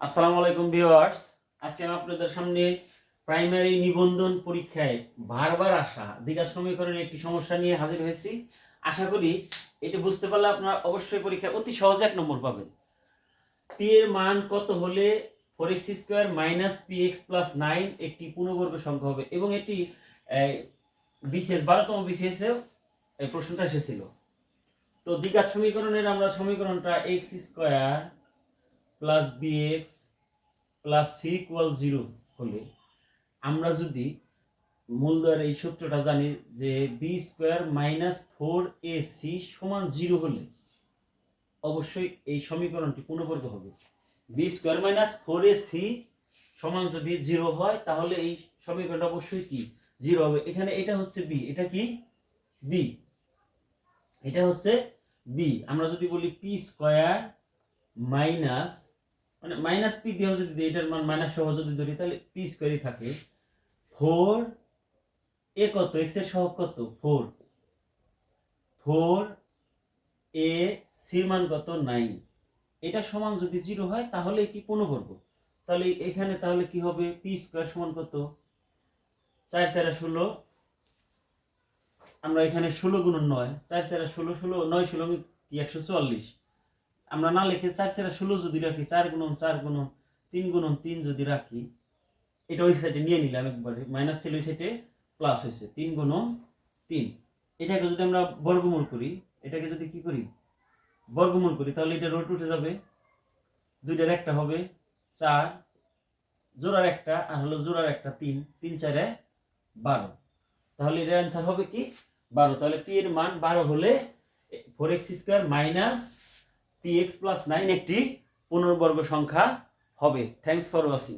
আসসালামু আলাইকুম ভিউয়ার্স। আজকে আমি আপনাদের সামনে প্রাইমারি নিবন্ধন পরীক্ষায় বারবার আসা দ্বিঘাত সমীকরণের একটি সমস্যা নিয়ে হাজির হয়েছি। আশা করি এটা বুঝতে পারলে আপনারা অবশ্যই পরীক্ষা অতি সহজে এক নম্বর পাবেন। পি এর মান কত হলে four x square minus p x plus nine একটি পূর্ণবর্গ সংখ্যা হবে? এবং এটি বিশেষ বারোতম বিশেষেও এই প্রশ্নটা এসেছিল। তো দ্বিঘাত সমীকরণের আমরা সমীকরণটা x square plus b x plus c equal zero হলে আমরা যদি মূলদয়ের এই সূত্রটা জানি যে b square minus four a c সমান জিরো হলে অবশ্যই এই সমীকরণটি পূর্ণবর্গ হবে। B square minus four a c সমান যদি জিরো হয় তাহলে এই সমীকরণটা অবশ্যই কি? জিরো হবে। এখানে এটা হচ্ছে বি এটা কি? বি এটা হচ্ছে বি আমরা যদি বলি পি স্কোয়ার মাইনাস মানে মাইনাস পি দিয়েও যদি এটার মান মাইনাস সহ যদি ধরি, তাহলে পি স্কোয়ারই থাকে ফোর এ কত? এক্সের সহগ কত? ফোর ফোর এ সি মান কত? নাইন এটা সমান যদি জিরো হয়, তাহলে কি পূর্ণবর্গ তাহলে এখানে তাহলে কি হবে? পি স্কোয়ার সমান কত? চার চারা ষোলো। আমরা এখানে ষোলো গুণন নয়। চার চারা ষোলো ষোলো, নয়, ষোলো কি একশো চুয়াল্লিশ? আমরা না লিখে চার চারা ষোলো যদি রাখি, চার গুণন চার গুণন, তিন গুণন, তিন যদি রাখি, এটা ওই সাইডে নিয়ে নিলাম একবারে। মাইনাস ছিল ওই সাইডে প্লাস হয়েছে। তিন গুণন, তিন। এটাকে যদি আমরা বর্গমূল করি, এটাকে যদি কি করি? বর্গমূল করি, তাহলে এটা রোট উঠে যাবে। দুইটার একটা হবে চার, জোড়ার একটা, আর হলো জোড়ার একটা তিন তিন, চারে বারো। তাহলে এর অ্যান্সার হবে কি? বারো। তাহলে পি এর মান বারো হলে four x square minus p x plus nine একটি পুনর্বর্গ সংখ্যা হবে। Thanks for watching